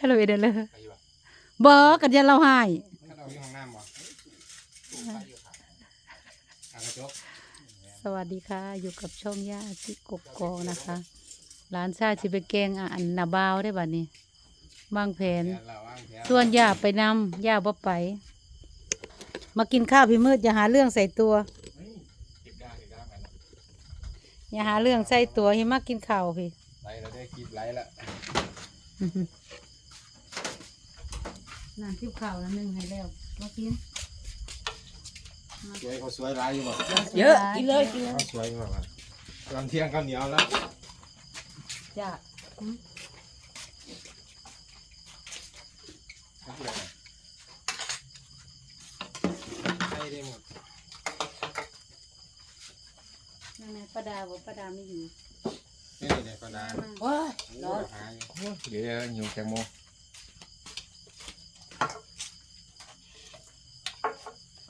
ฮัลโหลเด้อเลยไปอยู่อะบ่กันยันเราให้ถ้าเราอยู่ห้องน้ำบ่ตู้ไฟอยู่ครับทางกระจกสวัสดีค่ะ อยู่กับช่องย่าจิกกกอกนะคะร้านชาสิไปแกงอะอันนาบาวได้บัดนี้บางแผนแผนเราวางแผน ส่วนย่าไปนำย่าบ่ไป มากินข้าวพี่มืดอย่าหาเรื่องใส่ตัวเฮ้ยติดกล้าติดกล้าไปนะอย่าหาเรื่องใส่ตัวให้มากินข้าวพี่ไล่เราได้คลิปไล่ละ นั่นทิพข้าวนั่นนึงให้แล้วมากินสวยเขาสวยไล่อยู่บ่เยอะกินเลยกินเลยเขาสวยอยู่บ่ตอนเที่ยงข้าวเหนียวแล้วจ้าให้ได้หมดนั่นไงป้าดาบอกป้าดาไม่อยู่นี่เนี่ยก็ได้ว้าร้อนหาอยู่เดี๋ยวอยู่แตงโม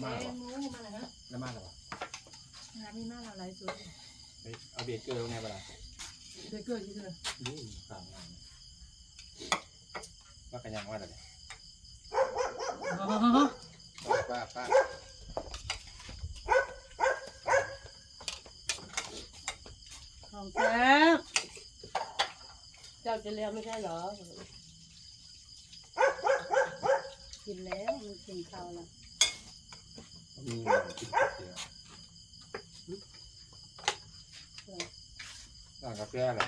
เอามาหรอมูมาแล้วน้ำมันหรองานมีมากอะไรสุดเอาเบรกเกอร์ไงบ้างเด็กเกิดยี่เลยนี่สามงานว่ากันยังว่าอะไรป้าป้าป้าของแท้เจ้าจะเลี้ยงไม่ใช่เหรอ กินแล้วมันกินข้าวแล้ว มีเงินกินก๋วยเตี๋ยวร้านกาแฟอะไร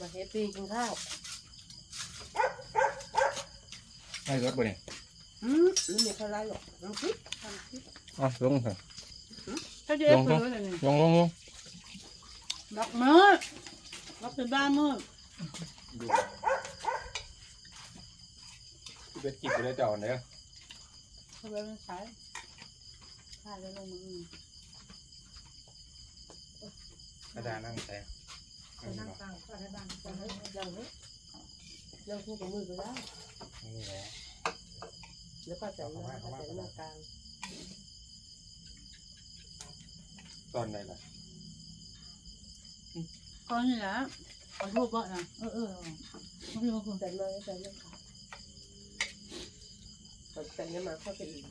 มาเฮปปี้กินข้าวให้รถบ่เนี่ยอืมไม่มีใครไล่หรอกน้ำพริกทำพริกอ๋อลงเถอะถ้าจะเอฟไปเลยนี่ลงลงลงดอกมืดดอกเป็นบ้านมืดดู ที่เป็นกิจไปเลยเจ้าเนี่ยทำไมมันใช้ใช่แล้วลงมือกระดานั่งแต่นั่งกลางก็ได้บ้างจะให้ยังไม่ยังคู่กับมือก็ได้นี่แหละแล้วก็จะนั่งก็จะนั่งกลางตอนไหนล่ะก็นี่แหละขอโทษก่อนนะเออเออพี่มาคุณแต่เลยแต่เลยค่ะ แต่เนี่ยมาเข้าไปอีก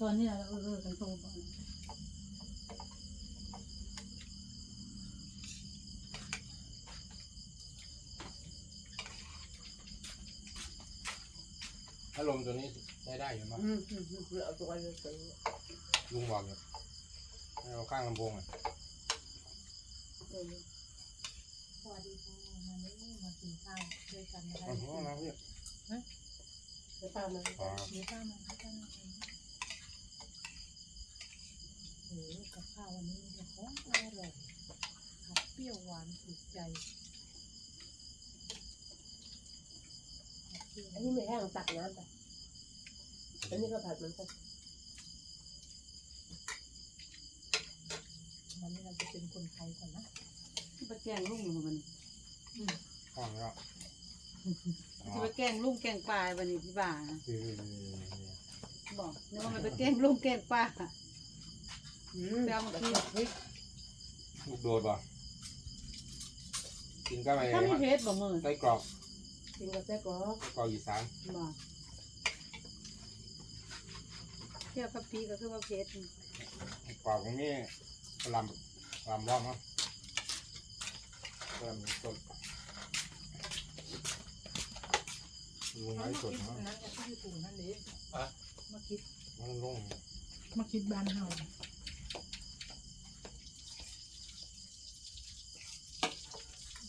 ตอนนี้เราเออเออกันโทรก่อนอารมณ์ตัวนี้ใช้ได้อยู่มั้งอืมอืมอืมเอาตัวเลยไปลุงบอกอยู่ให้เอาข้างลำโพงอะ เออสวัสดีค่ะมาเล่ ข้าวด้วยกันนะคะเอาหัวมาพี่เดี๋ยวป้ามาอ๋อเดี๋ยวป้ามาให้ป้ามาโอ้โหกับข้าววันนี้เนี่ยของอร่อยผัดเปรี้ยวหวานถูกใจอันนี้ไม่แห้งตักน้ำไปอันนี้ก็ผัดเหมือนกันวันนี้เราจะเป็นคนไทยก่อนนะไปแกล้งลุงหรือมันอืม ห้องแล้วอ๋อจะไปแกล้งลุงแกล้งป้าวันนี้พี่บ่านะคือบอกนึกว่ามันไปแกล้งลุงแกล้งป้าอืมไปเอามากินพริกลูกโดดป่ะกินก็ไปถ้าไม่เพชรบอกมือไส้กรอกกินกับไส้กรอกไส้กรอกอีสานบอกเที่ยวกับพีก็คือว่าเพชรไส้กรอกตรงนี้ลำลำรอบเนาะลำต้น ลุงไว้สดเนาะนั่นที่อยู่ตรงนั้นเลยอะมาคิดมันลงมาคิดบ้านเฮา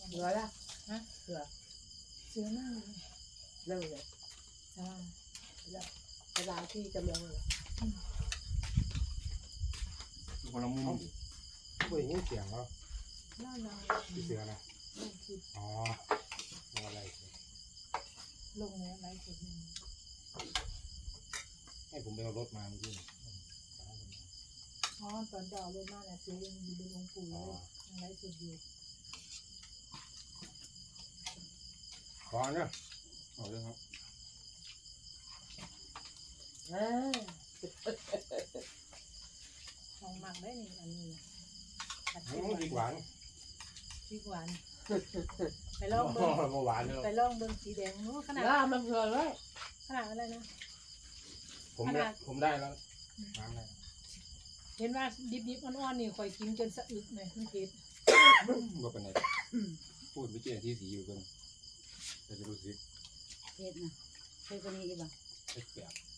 เหลือละฮะเหลือเสือหน้าเลยนั่งเลยอ่าเวลาที่กำลังเลยคนละมุมไม่ได้ยินเสียงเหรอหน้าหนาวพี่เสือนะลงคิดอ๋ออะไร ลงแล้วไรสุดนึงให้ผมไปเอารถมาเมื่อกี้อ๋อตอนจะเอารถมาเนี่ยซื้อยังอยู่บนหลวงปู่เลอ๋อยยังไรสุดอยู่ขอเนี่ยเอาเลยครับอ่านี่อันนี้ผัดอืเผ็ดมหวานพริกหวานพริกหวาน ไปลองเบิ่งเบาหวานเลยไปลองเบิ่งสีแดงนู้ขนาดล่ามันเผื่อไว้ขนาดอะไรนะ ผมขได้นาดผมได้แล้วน้ำได้เห็นว่าดิบๆอ่อนๆนี่ข่อยกินจนสะอึกเลยมันเผ็ดบ่เป็นไรพูดไม่เจอที่สีอยู่เพิ่นแต่จะรู้สึกเผ็ดนะเผ็ดกว่านี้อีกบ่แปลกๆ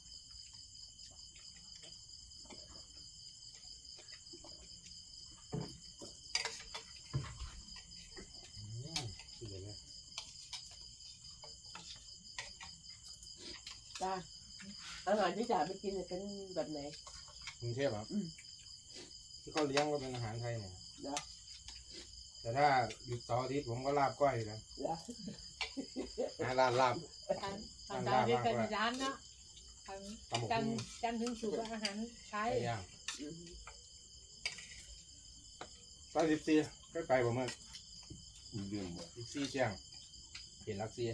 อืมสุดยอดเลย จ้าอาหารที่จ่าไปกินเนี่ยเป็นแบบไหน กรุงเทพเหรออืม ที่เขาเลี้ยงก็เป็นอาหารไทยเนี่ยเหรอแต่ถ้าหยุดเสาร์อาทิตย์ผมก็ลาบก้อยนะเหรอหาร้านลาบทานทานได้ด้วยกันในร้านเนาะทานตำบักจันทหุ่ร์งจันทร์ถึงศุกร์อาหารไทยไก่ย่างอืมซอยสิบสี่ก็ไกลผมเมื่อเดือนบ่สิบสี่แจ้งเห็นลักซี่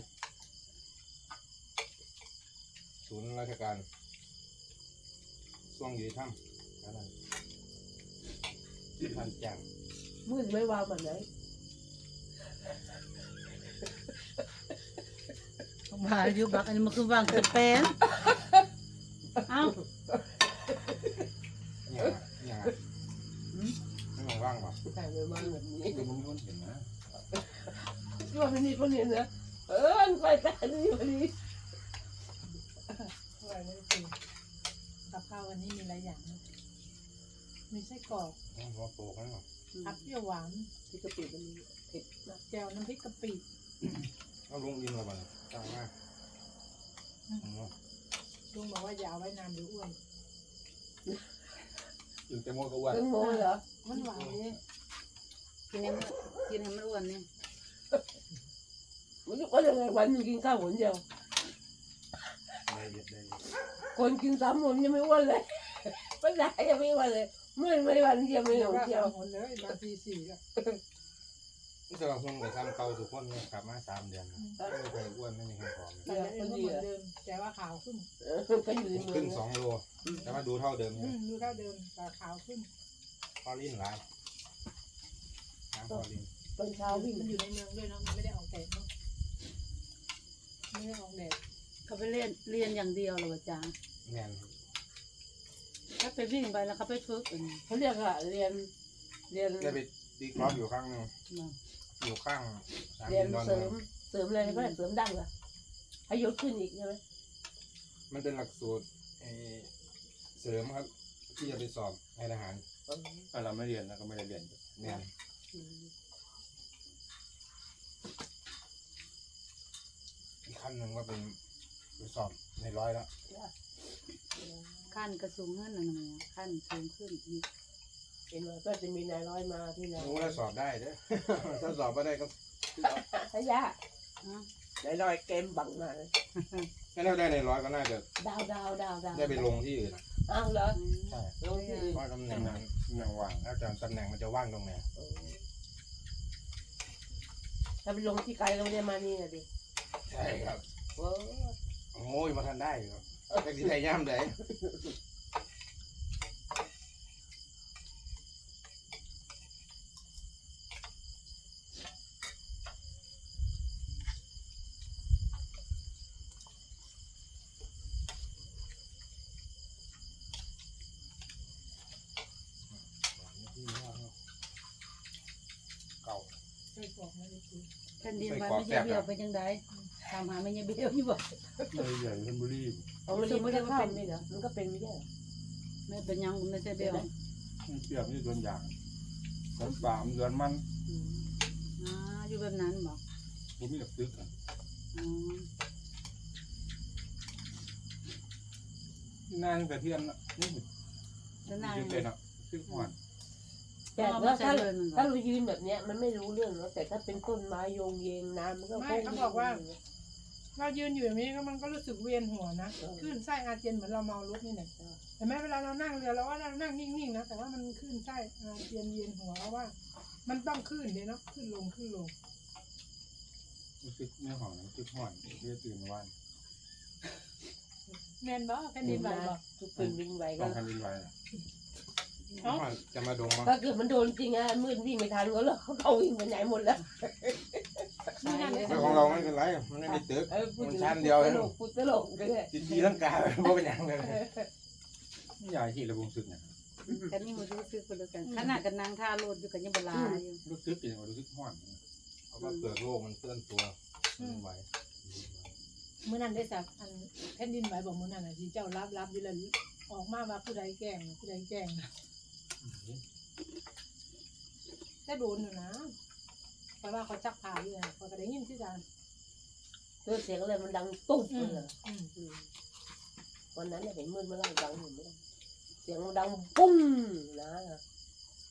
ศูนย์ราชการช่วงอยู่ในถ้ำนั่นนะท่านแจ้งมืดไม่วางแบบไหนว่าอยู่บักอันนี้มันคือวางสเปนเอ้าเนี่ยเนี่ยไม่มองว่างป่ะแต่ไม่วางแบบนี้เดี๋ยวผมมีคนเห็นนะว่าไม่มีคนเห็นนะเออไฟตาดีพอดี อร่อยเลยคือกับข้า ววันนี้มีหลายอย่างนะมีไส้กรอกหัวโปกนั่นหรอผัดเปรี้ยวหวานที่กะปิมันเผ็ดนะแจ่วน้ำพริกกะปิเอาลุงอินมาบ้างจ้างมากอืมลุงบอกว่าอย่าเอาไว้นานเดี๋ยวอ้วนอยู่แต่โมกก็อ้วนเครื่องโม่เหรอมันหวานเลยกินให้มันกินให้มันอ้วนนี่มันก็ยังไงวันหนึงกินข้าวหนเดียว คนกินสามหนยังไม่อ้วนเลยไม่ได้ยังไม่อ้วนเลยไม่ไม่วันเดียวไม่หเดี๋ยนวว่าเดียวหมดเลยบางทีสี่ก็นี่สำหรับคนกับทำเก่าทุกคนเนี่ยกลับมาสามเดือนนะไม่เคยอ้วนไม่มีใครผอมเลยแต่ยังก็เหมือนเดิมแต่ว่าขาวขึ้นเออก็อยู่ในเมือขึ้งนสองโลแต่ว่าดูเท่าเดิมอืเนี่ยมดูเท่าเดิมแต่ขาวขึ้นพอลินหลายน้ำพอลินตอนเช้าวิ่งมันอยู่ในเมืองด้วยเนาะมันไม่ได้ออกแดดเนาะไม่ได้ออกแดด เขาไปเรียนเรียนอย่างเดียวเหรอวะจ๊ะแน่นถ้าไปวิ่งไปแล้วเขาไปฝึกอันนี้เขาเรียกอะเรียน เรียนได้ไปตีกอล์ฟอยู่ข้างหนึงมาอยู่ข้างสนามเรียนบินดอนเสริเมือมงเสริมอะไรก็ได้เสริมดังอะให้ยศขึ้นอีกใช่ไหมมันเป็นหลักสูตรไอ้เสริมครับ ที่จะไปสอบในทหารถ้าเราไม่เรียนแล้วก็ไม่ได้เรียนแน่นอืมอีกขั้นหนึ่งก็เป็น ไปสอบในร้อยแล้วขั้นกระสูงขึ้นหน่อยหนึ่งขั้นสูงขึ้นอีกเห็นว่าก็จะมีนายร้อยมาที่นายรู้แล้วสอบได้เด้อ ถ้าสอบไม่ได้ก็พยะอะนายร้อยเกมบังมาเลยถ้าได้ในร้อยก็น่าจะดาวดาวดาวดาวได้ไปลงที่อื่นอ้าวเหรออืมใช่ลงที่อื่นเพราะตำแหน่งนั้นตำแหน่งว่างถ้าจะตำแหน่งมันจะว่างตรงไหนเออถ้าไปลงที่ไกลเราเนี่ยมานี่นะดิใช่ครับ โอ้ โอ้ยมาทันได้อยู่แท็กซี่ไทยย่ำได้เก่าไส้กรอกไม่ได้กิน แผ่นดินไหวไม่ใช่เบี้ยวเป็นยังไง ตามหาไม่ใช่เบี้ยวอยู่บ่เลยใหญ่ชลบุรีเอามันไม่ได้เข้าไม่เหรอมันก็เป็นไม่ใช่เหรอไม่เป็นยังไม่ใช่เบี้ยวมันเปรียบนี่ตัวอย่างเดือนสามเดือนมันอืมอ่าอยู่แบบนั้นบอกผมมีหลักตึกอะอ๋อที่นานกระเทียนอะนี่แล้วนางยืนเป็นอะตึกหอนแต่ว่าถ้าถ้าเรายืนแบบเนี้ยมันไม่รู้เรื่องเนาะแต่ถ้าเป็นต้นไม้โยงเยงน้ำมันก็ไม่เขาบอกว่า เรายืนอยู่อย่างนี้ก็มันก็รู้สึกเวียนหัวนะคลื่นไส้อาเจียนเหมือนเราเมารถนี่แหละแต่แม้เวลาเรานั่งเรือเราว่าเรานั่งนิ่งๆนะแต่ว่ามันคลื่นไส้อาเจียนเวียนหัวเพราะว่า มันต้องขึ้นเดี๋ยวเนาะขึ้นลงขึ้นลงรู้สึกในห้องนั้นตึกหอนเรียกตื่นวันแมนบ่แผ่นดินไหวบ่ทุกเป็นวิ่งไวต้ก็องคันดินไหวอะยเอ้าจะมาดงมั้งถ้าเกิดมันโดนจริงอะมืดวิ่งไม่ทันก็หรอกเขาวิ่งไปไหนหมดแล้วนี่นั่นเลยแต่ ของเราไม่เป็นไร มันไม่มีตึกเออพูดมันถึงชั้นเดียวตเองลกพูดตลกเลยจีจีร่างกายไม่เป็นอย่างเลยนี่ยายที่ระบงซึกเนี่ยกันนี่มารู้สึกคนเดียวกันขนาดกันนางท่าโลดอยู่กันยังบลาอยู่รู้สึกยังรู้สึกห้อนเพราะว่าเปลือกโลกมันเคลื่อนตัวมันไหวมื้อนั้นได้สักอันแผ่นดินไหวบอกมื้อนั้นน่ะที่เจ้ารับรับอยู่แล้วออกมาว่าผู้ใดแกล้งผู้ใดแกล้งแต่โดนอยู่นะ เพราะว่าเขาจักผ่าอยู่นะเขาก็ได้ยินที่กันเรื่องเสียงอะไรมันดังตุ๊บอืเลมยอืมอืมวันนั้นเนี่ยเห็นมืดมาไล่ดังอยู่ไม่ได้เสียงมันดังปุ้งนะ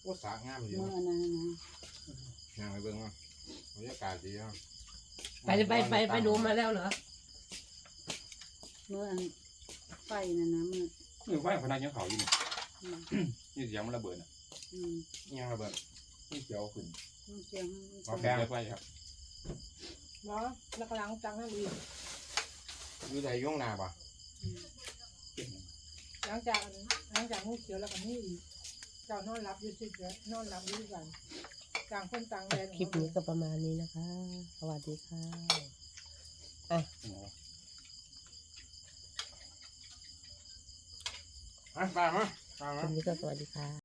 โอ้สางามดีเมื่อนั้นนะยังไปเบิ่งมั้งบรรยากาศดีอะไปไปไปไปดูมาแล้วเหรอเมื่ออันไฟนั่นนะเมื่อมือไหว้พนักยังเขาอยู่นี่อืมนี่เสียงมันระเบิดอะอืมยังระเบิดนี่เสียวขึ้น มันเสียงมาแพแพงงไฟครับเนาะแล้วก็ล้างจังให้ดีอยู่ไหนย่วงนาปะเก่งหลังจากอันหลังจากงูเขียวแล้วก็นี่อีกเจ้านอนรับอยู่สิเด้อนอนรับอยู่ด้วยกันต่างคนต่างแดนคลิปนี้ก็ประมาณนี้นะคะ สวัสดีค่ะ ฮะไปมั้ยไปคมั้ลิยปนี้ก็สวัสดีค่ะ